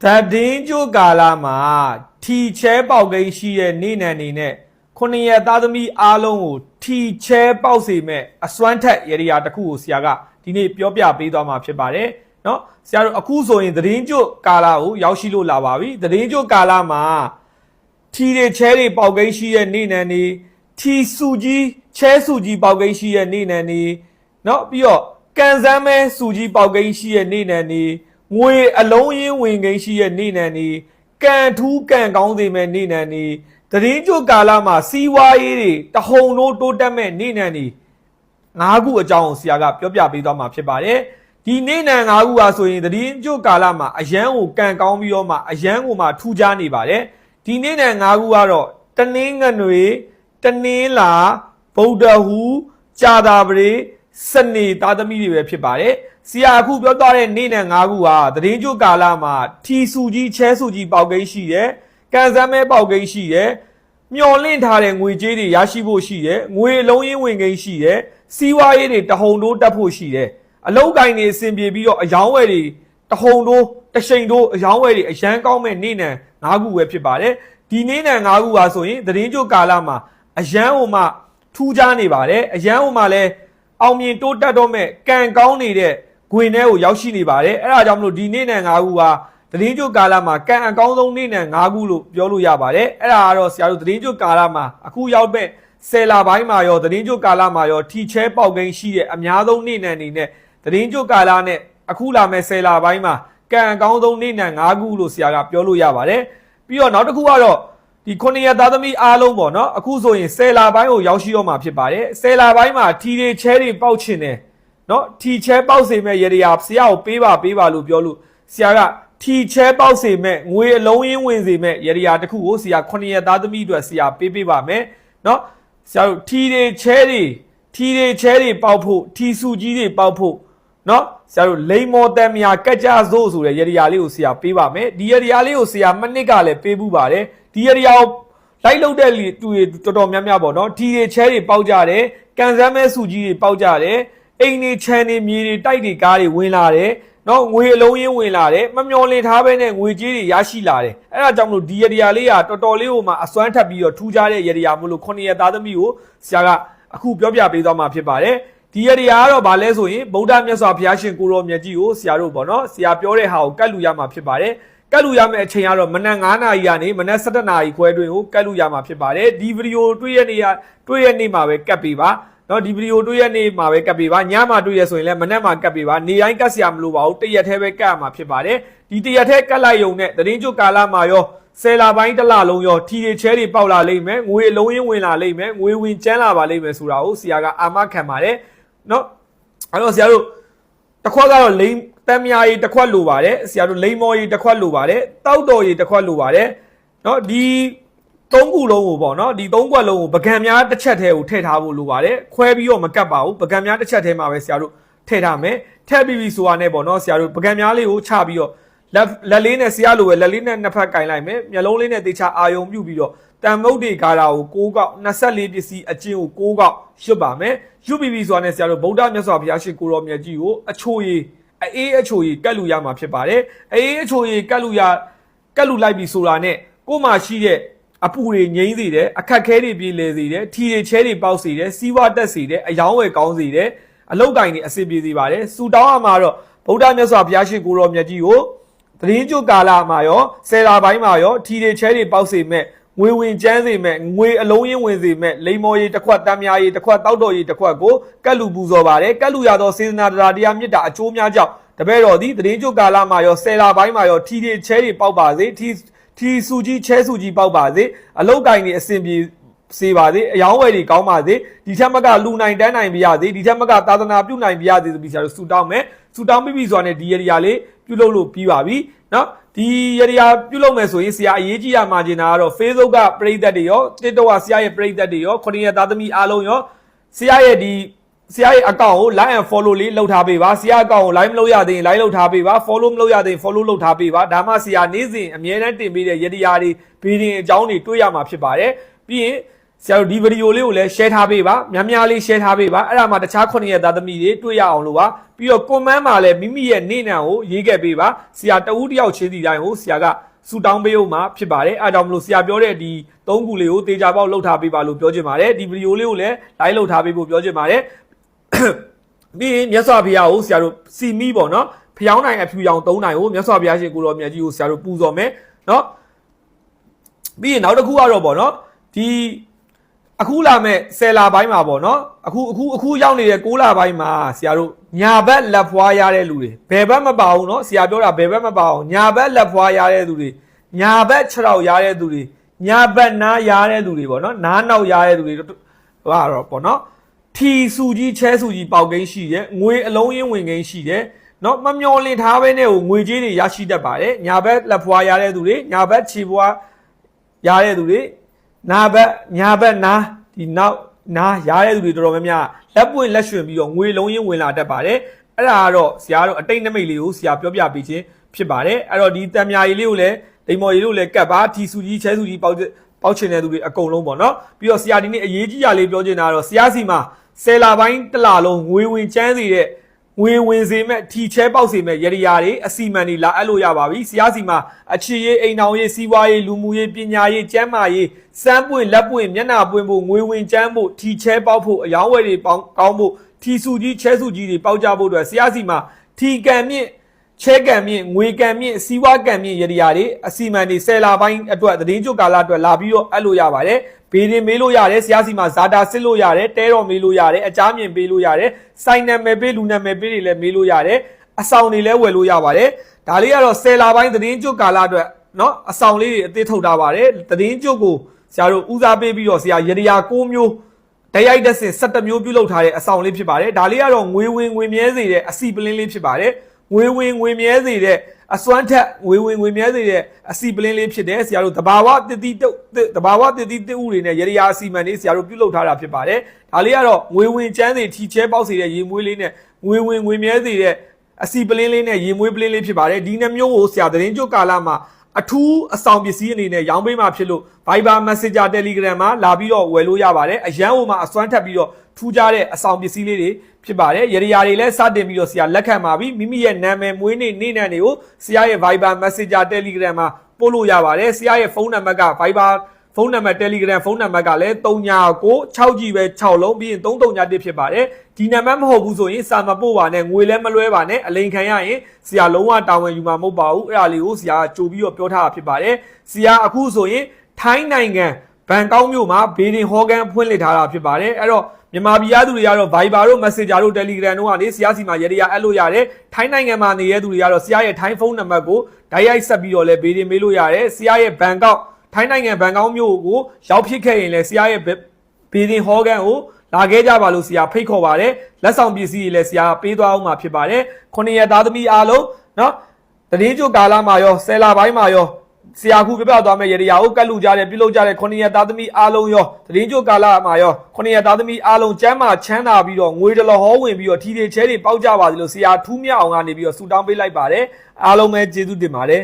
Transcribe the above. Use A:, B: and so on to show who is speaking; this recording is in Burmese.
A: ။ဓာတ်င်းကျိုးကာလမှာထီချဲပေါက်ကိန်းရှိရဲ့နေနံနေနဲ့ခုနှစ်ရက်သားသမီးအားလုံးကိုထီချဲပေါက်စေမဲ့အစွမ်းထက်ရရတစ်ခုကိုဆရာကဒီနေ့ပြောပြပေးသွားမှာဖြစ်ပါတယ်။နော်ဆရာတို့အခုဆိုရင်သတည်င်းကျိုးကာလကိုရောက်ရှိလို့လာပါပြီ။သတည်င်းကျိုးကာလမှာထီတွေချဲတွေပေါက်ကိန်းရှိရဲ့နေနံနေထီစုကြီးချဲစုကြီးပေါက်ကိန်းရှိရဲ့နေနံနေနော်ပြီးတော့ကန်စမ်းမဲစုကြီးပေါက်ကိန်းရှိရဲ့နေနံနေ ငွေအလုံးရင်းဝင်ကိန်းရှိတဲ့နေနံနေကန်ထူးကန်ကောင်းစေမဲ့နေနံနေတရင်ကျုပ်ကာလမှာစီးပွားရေးတွေတဟုန်တို့တိုးတက်မဲ့နေနံနေငါးခုအကြောင်းကိုဆရာကပြောပြပေးသွားမှာဖြစ်ပါတယ်ဒီနေနံငါးခုဟာဆိုရင်တရင်ကျုပ်ကာလမှာအရန်ကိုကန်ကောင်းပြီးတော့မှအရန်ကိုမှထူးခြားနေပါတယ်ဒီနေ့နဲ့၅ခုကတော့တနင်းငနွေတနင်းလာဗုဒ္ဓဟူကြာတာပရိ စနေသားသမီးတွေပဲဖြစ်ပါတယ်။ဆရာအခုပြောသွားတဲ့နေ့နဲ့၅ခုဟာသတရင်ကျုပ်ကာလမှာထီစုကြီးချဲစုကြီးပေါက်ကိန်းရှိတယ်။ကန်စမ်းမဲပေါက်ကိန်းရှိတယ်။မျော်လင့်ထားတဲ့ငွေကြေးတွေရရှိဖို့ရှိတယ်။ငွေအလုံးရင်းဝင်ကိန်းရှိတယ်။စီးပွားရေးတွေတဟုန်တိုးတက်ဖို့ရှိတယ်။အလုံးကိုင်းတွေအဆင်ပြေပြီးတော့အယောင်းဝယ်တွေတဟုန်တိုးတရှိန်တိုးအယောင်းဝယ်တွေအရန်ကောင်းမဲ့နေ့နဲ့၅ခုပဲဖြစ်ပါတယ်။ဒီနေ့နဲ့၅ခုဟာဆိုရင်သတရင်ကျုပ်ကာလမှာအရန်ဟိုမှထူးခြားနေပါတယ်။အရန်ဟိုမှလည်း အောင်မြင်တိုးတက်တော့မဲ့ကံကောင်းနေတဲ့ဂွင်ထဲကိုရောက်ရှိနေပါတယ်။အဲဒါကြောင့်မလို့ဒီနေ့နဲ့၅ခုဟာသတရင်ကျုပ်ကာလမှာကံအကောင်းဆုံးနေ့နဲ့၅ခုလို့ပြောလို့ရပါတယ်။အဲဒါကတော့ဆရာတို့သတရင်ကျုပ်ကာလမှာအခုရောက်မဲ့ဆယ်လာပိုင်းမှာရောသတရင်ကျုပ်ကာလမှာရောထီချဲပေါက်ကိန်းရှိတဲ့အများဆုံးနေ့နဲ့အနေနဲ့သတရင်ကျုပ်ကာလနဲ့အခုလာမဲ့ဆယ်လာပိုင်းမှာကံအကောင်းဆုံးနေ့နဲ့၅ခုလို့ဆရာကပြောလို့ရပါတယ်။ပြီးတော့နောက်တစ်ခုကတော့ ဒီခုနှစ်ရက်သားသမီးအားလုံးပေါ့နော်အခုဆိုရင်ဆယ်လာပိုင်းကိုရောက်ရှိတော့မှာဖြစ်ပါတယ်ဆယ်လာပိုင်းမှာထီတွေချဲတွေပေါက်ချင်တယ်နော်ထီချဲပေါက်စေမဲ့ရေရာဆရာကိုပေးပါပေးပါလို့ပြောလို့ဆရာကထီချဲပေါက်စေမဲ့ငွေအလုံးရင်းဝင်စေမဲ့ရေရာတစ်ခုကိုဆရာခုနှစ်ရက်သားသမီးအတွက်ဆရာပေးပေးပါမယ်နော်ဆရာတို့ထီတွေချဲတွေထီတွေချဲတွေပေါက်ဖို့ထီစုကြီးတွေပေါက်ဖို့နော်ဆရာတို့လိန်မော်တန်မြာကက်ကြစို့ဆိုတဲ့ရရလေးကိုဆရာပေးပါမယ်ဒီရရလေးကိုဆရာမနစ်ကလည်းပေးဘူးပါတယ် ဒီရရကိုလိုက်လုတဲ့လူတွေတော်တော်များများပေါ့နော်ဒီတွေချဲတွေပေါက်ကြတယ်ကန်စမ်းမဲစုကြီးတွေပေါက်ကြတယ်အိမ်တွေခြံတွေမြေတွေတိုက်တွေကားတွေဝင်လာတယ်နော်ငွေအလုံးရင်းဝင်လာတယ်မမျော်လင့်ထားဘဲနဲ့ငွေကြေးတွေရရှိလာတယ်အဲ့ဒါကြောင့်မလို့ဒီရရလေးကတော်တော်လေးဟိုမှာအစွမ်းထပ်ပြီးတော့ထူးခြားတဲ့ရရမို့လို့ခုနှစ်ရသားသမီးကိုဆရာကအခုပြောပြပေးသွားမှာဖြစ်ပါတယ်ဒီရတရားကတော့ဗာလဲဆိုရင်ဗုဒ္ဓမြတ်စွာဘုရားရှင်ကိုရောမြတ်ကြီးကိုဆရာတို့ပေါ့နော်ဆရာပြောတဲ့ဟာကိုကတ်လူရမှာဖြစ်ပါတယ် ကတ်လူရမယ့်အချိန်ကတော့မနက်9နာရီကနေမနက်7နာရီခွဲတွင်ကိုကတ်လူရမှာဖြစ်ပါတယ်ဒီဗီဒီယိုတွေ့ရနေရတွေ့ရနေမှာပဲကတ်ပေးပါနော်ဒီဗီဒီယိုတွေ့ရနေမှာပဲကတ်ပေးပါညမှာတွေ့ရဆိုရင်လည်းမနက်မှာကတ်ပေးပါနေတိုင်းကတ်ဆရာမလိုပါဘူးတရက်တည်းပဲကတ်ရမှာဖြစ်ပါတယ်ဒီတရက်တည်းကတ်လိုက်ရုံနဲ့သတင်းကျုပ်ကာလမှာရောဆယ်လာပိုင်းတစ်လလုံးရောထီတွေချဲတွေပေါက်လာလိမ့်မယ်ငွေအလုံးရင်းဝင်လာလိမ့်မယ်ငွေဝင်ကျန်းလာပါလိမ့်မယ်ဆိုတာကိုဆရာကအာမခံပါတယ်နော်အဲ့တော့ဆရာတို့တစ်ခွက်ကတော့လိန် တမ်းမြားကြီးတစ်ခွက်လိုပါတယ်ဆရာတို့လိန်မော်ကြီးတစ်ခွက်လိုပါတယ်တောက်တော်ကြီးတစ်ခွက်လိုပါတယ်နော်ဒီသုံးခုလုံးကိုပေါ့နော်ဒီသုံးခွက်လုံးကိုပကံများတစ်ချက်တည်းကိုထည့်ထားဖို့လိုပါတယ်ခွဲပြီးတော့မကတ်ပါဘူးပကံများတစ်ချက်တည်းမှာပဲဆရာတို့ထည့်ထားမယ်ထည့်ပြီးပြီဆိုတာနဲ့ပေါ့နော်ဆရာတို့ပကံများလေးကိုချပြီးတော့လက်လက်လေးနဲ့ဆရာလိုပဲလက်လေးနဲ့နှစ်ဖက်ကင်လိုက်မယ်မျက်လုံးလေးနဲ့တေချာအာယုံပြုတ်ပြီးတော့တန်မုတ်တွေကာတာကို6កောက်24ပစ္စည်းအကျဉ်းကို6កောက်ရွတ်ပါမယ်ရွတ်ပြီးပြီဆိုတာနဲ့ဆရာတို့ဗုဒ္ဓမြတ်စွာဘုရားရှင်ကိုရောမြတ်ကြီးကိုအချိုရည် အေးအချိုရည်ကတ်လူရမှာဖြစ်ပါတယ်အေးအချိုရည်ကတ်လူရကတ်လူလိုက်ပြီဆိုတာနဲ့ကို့မှာရှိတဲ့အပူတွေငိမ့်စေတယ်အခက်ခဲတွေပြေလည်စေတယ်ထီတွေချဲတွေပေါက်စေတယ်စီးဝါတက်စေတယ်အယောင်းဝယ်ကောင်းစေတယ်အလုတ်ကင်တွေအဆင်ပြေစေပါတယ်စူတောင်းရမှာတော့ဗုဒ္ဓမြတ်စွာဘုရားရှင်ကိုရောမြတ်ကြီးကိုသတရင်ကျုပ်ကာလမှာရောဆယ်လာပိုင်းမှာရောထီတွေချဲတွေပေါက်စေမဲ့ ငွေဝင်ကျန်းစေမဲ့ငွေအလုံးရင်းဝင်စေမဲ့လိမ္မော်ရီတစ်ခွက်တမ်းများရီတစ်ခွက်တောက်တော်ရီတစ်ခွက်ကိုကတ်လူပူဇော်ပါတယ်ကတ်လူရသောစေတနာတရားတရားမြစ်တာအကျိုးများကြောင့်တပည့်တော်သည်သတရင်ကျုပ်ကာလမှာရောဆယ်လာပိုင်းမှာရောထီတွေချဲတွေပေါက်ပါစေထီထီစုကြီးချဲစုကြီးပေါက်ပါစေအလုတ်ကင်တွေအဆင်ပြေစေပါစေအယောင်းဝယ်တွေကောင်းပါစေဒီထက်မကလူနိုင်တန်းနိုင်ပြရစေဒီထက်မကသာသနာပြုနိုင်ပြရစေဆိုပြီးဆရာတို့ဆူတောင်းမယ်ဆူတောင်းပြီးပြီဆိုတာနဲ့ဒီရရာလေးပြုလုပ်လို့ပြီးပါပြီเนาะ ဒီရရာပြုလုပ်မယ်ဆိုရင်ဆရာအရေးကြီးရမှာကျင်တာကတော့ Facebook ကပရိသတ်တွေရော TikTok ကဆရာရဲ့ပရိသတ်တွေရောခொနည်းသားသမီးအားလုံးရောဆရာရဲ့ဒီဆရာရဲ့အကောင့်ကို like and follow လေးလုပ်ထားပေးပါဆရာအကောင့်ကို like မလုပ်ရသေးရင် like လုပ်ထားပေးပါ follow မလုပ်ရသေးရင် follow လုပ်ထားပေးပါဒါမှဆရာနေ့စဉ်အမြဲတမ်းတင်ပေးတဲ့ရတရားတွေဗီဒီယိုအကြောင်းတွေတွေ့ရမှာဖြစ်ပါတယ်ပြီးရင် ဆရာတို့ဒီဗီဒီယိုလေးကိုလည်း share ထားပေးပါများများလေး share ထားပေးပါအဲ့ဒါမှတခြား9ရက်သားသမီးတွေတွေ့ရအောင်လို့ပါပြီးတော့ comment မှာလည်းမိမိရဲ့နေနံကိုရေးခဲ့ပေးပါဆရာတဦးတယောက်ချင်းစီတိုင်းကိုဆရာကဆူတောင်းပေးဦးမှာဖြစ်ပါတယ်အဲဒါကြောင့်မလို့ဆရာပြောတဲ့ဒီသုံးခုလေးကိုတေချာပေါက်လှုပ်ထားပေးပါလို့ပြောချင်ပါတယ်ဒီဗီဒီယိုလေးကိုလည်း live လှုပ်ထားပေးဖို့ပြောချင်ပါတယ်ပြီးရင်မြတ်စွာဘုရားကိုဆရာတို့စီမီပေါ့နော်ဖျောင်းနိုင်အဖြူရောင်၃နိုင်ကိုမြတ်စွာဘုရားရှင်ကိုတော်မြတ်ကြီးကိုဆရာတို့ပူဇော်မယ်နော်ပြီးရင်နောက်တစ်ခုကတော့ပေါ့နော်ဒီ အခုလာမဲ့10လပိုင်းမှာပေါ့နော်အခုအခုအခုရောက်နေတဲ့6လပိုင်းမှာဆရာတို့ညာဘက်လက်ဖွာရတဲ့လူတွေဘယ်ဘက်မပါဘူးနော်ဆရာပြောတာဘယ်ဘက်မပါအောင်ညာဘက်လက်ဖွာရတဲ့သူတွေညာဘက်6လောက်ရတဲ့သူတွေညာဘက်နားရတဲ့သူတွေပေါ့နော်နားနောက်ရတဲ့သူတွေဟိုကတော့ပေါ့နော်ထီစုကြီးချဲစုကြီးပေါက်ကိန်းရှိတယ်ငွေအလုံးရင်းဝင်ကိန်းရှိတယ်နော်မမျောလင့်ထားပဲနဲ့ဟိုငွေကြေးတွေရရှိတတ်ပါတယ်ညာဘက်လက်ဖွာရတဲ့သူတွေညာဘက်ခြေဖွာရတဲ့သူတွေ နာဘက်ညာဘက်နာဒီနောက်နာရတဲ့သူတွေတော်တော်များများလက်ပွင့်လက်ရွှင်ပြီးတော့ငွေလုံးရင်းဝင်လာတတ်ပါတယ်အဲ့ဒါကတော့ဆရာတို့အတိတ်နမိတ်လေးကိုဆရာပြောပြပေးခြင်းဖြစ်ပါတယ်အဲ့တော့ဒီတံမြာရီလေးကိုလည်းဒိမ်မော်ရီလေးကိုလည်းကတ်ပါထီစုကြီးချဲစုကြီးပေါက်ပေါက်ချင်တဲ့သူတွေအကုန်လုံးပေါ့နော်ပြီးတော့ဆရာဒီနေ့အရေးကြီးရလေးပြောချင်တာကတော့ဆရာစီမှာဆယ်လာပိုင်းတစ်လလုံးငွေဝင်ချမ်းစီတဲ့ ငွေဝင်စေမဲ့ထီချဲပေါက်စေမဲ့ရရရာတွေအစီမံတွေလာအပ်လို့ရပါပြီ။ဆရာစီမှာအခြေရေးအိမ်အောင်ရေးစီးပွားရေးလူမှုရေးပညာရေးကျန်းမာရေးစမ်းပွင့်လက်ပွင့်မျက်နှာပွင့်ဖို့ငွေဝင်ချမ်းဖို့ထီချဲပေါက်ဖို့အယောင်းဝယ်တွေပေါင်းကောင်းဖို့ထီစုကြီးချဲစုကြီးတွေပေါက်ကြဖို့အတွက်ဆရာစီမှာထီကံမြင့်ချဲကံမြင့်ငွေကံမြင့်စီးပွားကံမြင့်ရရရာတွေအစီမံတွေဆယ်လာပိုင်းအတွက်သတင်းကြုတ်ကာလအတွက်လာပြီးတော့အပ်လို့ရပါတယ်။ ဘေးရင်မေးလို့ရတယ်ဆရာစီမှာဇာတာစစ်လို့ရတယ်တဲတော်မေးလို့ရတယ်အကြမ်းမြင်ပေးလို့ရတယ်စိုင်းနာမည်ပေးလူနာမည်ပေးတွေလည်းမေးလို့ရတယ်အဆောင်တွေလည်းဝယ်လို့ရပါတယ်ဒါလေးကတော့ဆယ်လာပိုင်းသတင်းကြုတ်ကာလအတွက်เนาะအဆောင်လေးတွေအသေးထုတ်ထားပါတယ်သတင်းကြုတ်ကိုဆရာတို့ဦးစားပေးပြီးတော့ဆရာရရရာ6မျိုးတရိုက်တက်စင်17မျိုးပြုတ်လောက်ထားတဲ့အဆောင်လေးဖြစ်ပါတယ်ဒါလေးကတော့ငွေဝင်ငွေမြဲစေတဲ့အစီပလင်းလေးဖြစ်ပါတယ်ငွေဝင်ငွေမြဲစေတဲ့ အစွမ်းထက်ငွေဝင်ငွေမြဲစေတဲ့အစီပလင်းလေးဖြစ်တယ်ဆရာတို့တဘာဝတတိတုတ်တဘာဝတတိတုဥတွေနဲ့ရရရာအစီမံလေးဆရာတို့ပြုတ်လောက်ထားတာဖြစ်ပါတယ်ဒါလေးကတော့ငွေဝင်ချမ်းစေထီချဲပေါက်စေတဲ့ရေမွေးလေးနဲ့ငွေဝင်ငွေမြဲစေတဲ့အစီပလင်းလေးနဲ့ရေမွေးပလင်းလေးဖြစ်ပါတယ်ဒီနှမျိုးကိုဆရာသတင်းကြုတ်ကာလမှာအထူးအဆောင်ပစ္စည်းအနေနဲ့ရောင်းပေးမှဖြစ်လို့ Viber Messenger Telegram မှာလာပြီးတော့ဝယ်လို့ရပါတယ်အရန်ဟိုမှာအစွမ်းထပ်ပြီးတော့ ထူးခြားတဲ့အဆောင်ပစ္စည်းလေးတွေဖြစ်ပါတယ်ရရရာတွေလည်းစတင်ပြီးတော့ဆရာလက်ခံပါပြီမိမိရဲ့နာမည်မွေးနေ့နေ့နံတွေကိုဆရာရဲ့ Viber Messenger Telegram မှာပို့လို့ရပါတယ်ဆရာရဲ့ဖုန်းနံပါတ်က Viber ဖုန်းနံပါတ် Telegram ဖုန်းနံပါတ်ကလည်း3996 6ကြီးပဲ6လုံးပြီးရင်331ဖြစ်ပါတယ်ဒီနံပါတ်မဟုတ်ဘူးဆိုရင်စာမပို့ပါနဲ့ငွေလည်းမလွဲပါနဲ့အလိန်ခံရရင်ဆရာလုံးဝတာဝန်ယူမှာမဟုတ်ပါဘူးအဲ့ဒါလေးကိုဆရာကြိုပြီးတော့ပြောထားတာဖြစ်ပါတယ်ဆရာအခုဆိုရင်ထိုင်းနိုင်ငံဘန်ကောက်မြို့မှာဘေဒင်ဟောကန်ဖွင့်လှစ်ထားတာဖြစ်ပါတယ်အဲ့တော့ မြန်မာပြည်သားသူတွေကတော့ Viber တို့ Messenger တို့ Telegram တို့ကနေဆရာစီမှာရရရအပ်လို့ရတယ်ထိုင်းနိုင်ငံမှာနေတဲ့သူတွေကတော့ဆရာရဲ့ထိုင်းဖုန်းနံပါတ်ကိုဓာတ်ရိုက်ဆက်ပြီးတော့လည်းဘေဒင်မေးလို့ရတယ်ဆရာရဲ့ဘန်ကောက်ထိုင်းနိုင်ငံဘန်ကောက်မြို့ကိုရောက်ဖြစ်ခဲ့ရင်လည်းဆရာရဲ့ဘေဒင်ဟောကန်ကိုလာခဲ့ကြပါလို့ဆရာဖိတ်ခေါ်ပါတယ်လက်ဆောင်ပစ္စည်းတွေလည်းဆရာပေးသွားအောင်မှာဖြစ်ပါတယ်ခုနှစ်ရက်သားသမီးအားလုံးเนาะတတိကျကာလမှာရောဆယ်လပိုင်းမှာရော ဆရာခုပြပြသွားမယ့်ရေရာကိုကတ်လူကြတဲ့ပြုလုပ်ကြတဲ့ခုနှစ်ရက်သားသမီးအားလုံးရောတတိကျကာလမှာရောခုနှစ်ရက်သားသမီးအားလုံးကျမ်းမာချမ်းသာပြီးတော့ငွေတလဟောဝင်ပြီးတော့ထီတွေချဲတွေပေါက်ကြပါစေလို့ဆရာထူးမြအောင်ကနေပြီးတော့ဆူတောင်းပေးလိုက်ပါတယ်အားလုံးပဲကျေးဇူးတင်ပါတယ်